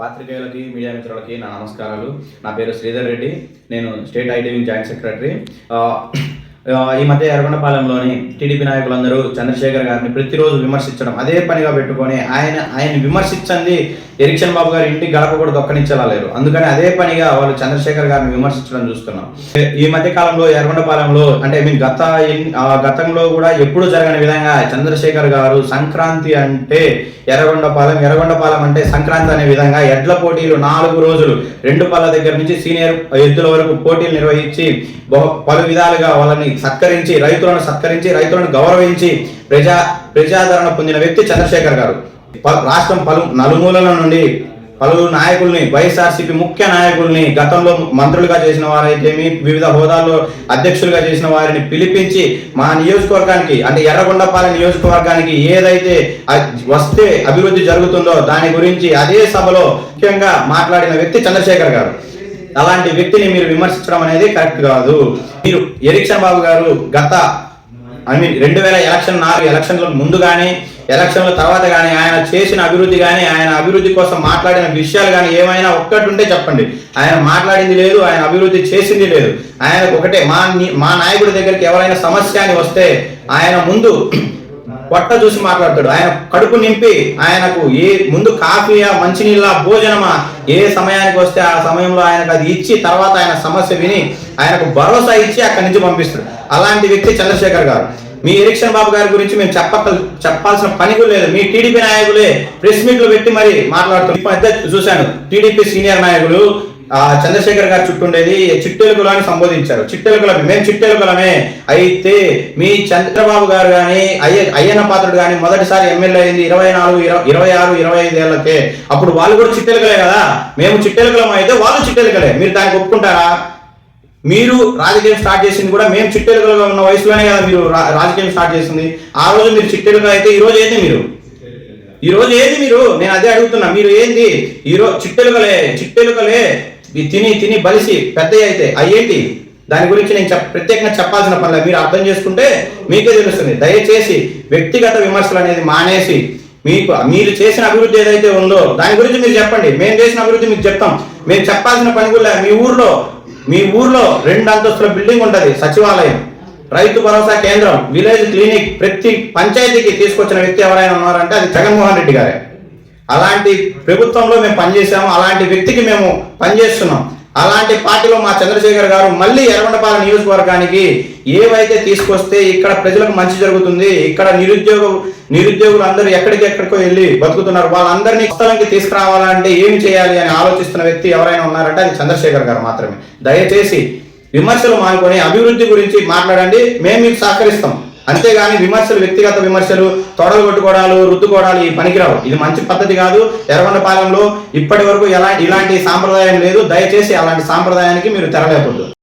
పాత్రికేయులకి media మిత్రులకి నా నమస్కారాలు. నా పేరు శ్రీధర్ రెడ్డి. నేను స్టేట్ ఐటీవింగ్ జాయింట్ సెక్రటరీ. ఈ మధ్య ఎర్రగొండపాలెంలోని టీడీపీ నాయకులందరూ చంద్రశేఖర్ గారిని ప్రతిరోజు విమర్శించడం అదే పనిగా పెట్టుకొని ఆయన ఆయన విమర్శించండి ఎరిక్షన్ బాబు గారి ఇంటి గడప కూడా దొక్కనిచ్చేలా లేరు. అందుకని అదే పనిగా వాళ్ళు చంద్రశేఖర్ గారిని విమర్శించడం చూస్తున్నాం. ఈ మధ్య కాలంలో ఎర్రగొండపాలెంలో అంటే ఐ మీన్ గత గతంలో కూడా ఎప్పుడూ జరగని విధంగా చంద్రశేఖర్ గారు సంక్రాంతి అంటే ఎర్రగొండపాలెం ఎర్రగొండపాలెం అంటే సంక్రాంతి అనే విధంగా ఎడ్ల పోటీలు నాలుగు రోజులు రెండు పళ్ళ దగ్గర నుంచి సీనియర్ ఎద్దుల వరకు పోటీలు నిర్వహించి బహు పలు విధాలుగా వాళ్ళని సత్కరించి రైతులను సత్కరించి రైతులను గౌరవించి ప్రజా ప్రజాదరణ పొందిన వ్యక్తి చంద్రశేఖర్ గారు. రాష్ట్రం పలు నలుమూలల నుండి పలువురు నాయకుల్ని వైఎస్ఆర్సీపీ ముఖ్య నాయకుల్ని గతంలో మంత్రులుగా చేసిన వారైతేమి వివిధ హోదాల్లో అధ్యక్షులుగా చేసిన వారిని పిలిపించి మా నియోజకవర్గానికి అంటే ఎర్రగొండపాలెం నియోజకవర్గానికి ఏదైతే వస్తే అభివృద్ధి జరుగుతుందో దాని గురించి అదే సభలో ముఖ్యంగా మాట్లాడిన వ్యక్తి చంద్రశేఖర్ గారు. అలాంటి వ్యక్తిని మీరు విమర్శించడం అనేది కరెక్ట్ కాదు. మీరు ఎరిక్షన్ బాబు గారు గత ఐ మీన్ రెండు వేల ఎలక్షన్ నాలుగు ఎలక్షన్ల ముందు కానీ ఎలక్షన్ల తర్వాత కానీ ఆయన చేసిన అభివృద్ధి కానీ ఆయన అభివృద్ధి కోసం మాట్లాడిన విషయాలు కానీ ఏమైనా ఒక్కటి ఉంటే చెప్పండి. ఆయన మాట్లాడింది లేదు ఆయన అభివృద్ధి చేసింది లేదు. ఆయనకు ఒకటే మా మా నాయకుడి దగ్గరికి ఎవరైనా సమస్య అని వస్తే ఆయన ముందు పొట్ట చూసి మాట్లాడతాడు. ఆయన కడుపు నింపి ఆయనకు ఏ ముందు కాఫీయా మంచినీళ్ళ భోజనమా ఏ సమయానికి వస్తే ఆ సమయంలో ఆయనకు అది ఇచ్చి తర్వాత ఆయన సమస్య విని ఆయనకు భరోసా ఇచ్చి అక్కడి నుంచి పంపిస్తాడు. అలాంటి వ్యక్తి చంద్రశేఖర్ గారు. మీ ఎరిక్షన్ బాబు గారి గురించి మేము చెప్పక చెప్పాల్సిన పని కూడా లేదు. మీ టీడీపీ నాయకులే ప్రెస్ మీట్లు పెట్టి మరి మాట్లాడుతున్నారు. చూశాను. టీడీపీ సీనియర్ నాయకులు ఆ చంద్రశేఖర్ గారు చుట్టూ ఉండేది కులాన్ని సంబోధించారు. సంబోధించారు చిట్టెలుగులమే మేము చిట్టెలుగులమే అయితే మీ చంద్రబాబు గారు కానీ అయ్య అయ్యన్న పాత్రుడు కానీ మొదటిసారి ఎమ్మెల్యే అయింది ఇరవై నాలుగు ఇరవై ఇరవై ఆరు ఇరవై ఐదు ఏళ్ళకే అప్పుడు వాళ్ళు కూడా చిట్టెలకలే కదా. మేము చిట్టెలుగులం అయితే వాళ్ళు చిట్టెలకలే మీరు దానికి ఒప్పుకుంటారా? మీరు రాజకీయం స్టార్ట్ చేసింది కూడా మేము చిట్టెలుగులుగా ఉన్న వయసులోనే కదా మీరు రా- రాజకీయం స్టార్ట్ చేసింది. ఆ రోజు మీరు చిట్టెలుగా అయితే ఈ రోజు ఏంది మీరు? ఈ రోజు ఏది మీరు? నేను అదే అడుగుతున్నా. మీరు ఏంది? ఈ రోజు చిట్టెలుకలే చిట్టెలుకలే ఈ తిని తిని బలిసి పెద్ద అయితే అయ్యేటి? దాని గురించి నేను ప్రత్యేకంగా చెప్పాల్సిన పనిలే మీరు అర్థం చేసుకుంటే మీకే తెలుస్తుంది. దయచేసి వ్యక్తిగత విమర్శలు అనేది మానేసి మీకు మీరు చేసిన అభివృద్ధి ఏదైతే ఉందో దాని గురించి మీరు చెప్పండి. మేము చేసిన అభివృద్ధి మీకు చెప్తాం. మేము చెప్పాల్సిన పని కూడా మీ ఊర్లో మీ ఊర్లో రెండు అంతస్తుల బిల్డింగ్ ఉంటుంది సచివాలయం. రైతు భరోసా కేంద్రం విలేజ్ క్లినిక్ ప్రతి పంచాయతీకి తీసుకొచ్చిన వ్యక్తి ఎవరైనా ఉన్నారంటే అది జగన్మోహన్ రెడ్డి గారే. అలాంటి ప్రభుత్వంలో మేము పనిచేసాము అలాంటి వ్యక్తికి మేము పనిచేస్తున్నాం. అలాంటి పార్టీలో మా చంద్రశేఖర్ గారు మళ్ళీ ఎర్రగొండపాలెం నియోజకవర్గానికి ఏవైతే తీసుకొస్తే ఇక్కడ ప్రజలకు మంచి జరుగుతుంది ఇక్కడ నిరుద్యోగ నిరుద్యోగులు అందరూ ఎక్కడికి ఎక్కడికో వెళ్ళి బతుకుతున్నారు. వాళ్ళందరినీ స్థలంకి తీసుకురావాలంటే ఏం చేయాలి అని ఆలోచిస్తున్న వ్యక్తి ఎవరైనా ఉన్నారంటే అది చంద్రశేఖర్ గారు మాత్రమే. దయచేసి విమర్శలు మానుకొని అభివృద్ధి గురించి మాట్లాడండి మేము మీకు సహకరిస్తాం. అంతేగాని విమర్శలు వ్యక్తిగత విమర్శలు తొడలు కొట్టుకోవడాలు రుద్దుకోవడాలు ఈ పనికిరావు. ఇది మంచి పద్ధతి కాదు. ఎర్రగొండపాలెంలో ఇప్పటి వరకు ఎలా ఇలాంటి సాంప్రదాయం లేదు. దయచేసి అలాంటి సాంప్రదాయానికి మీరు తెరలేకూడదు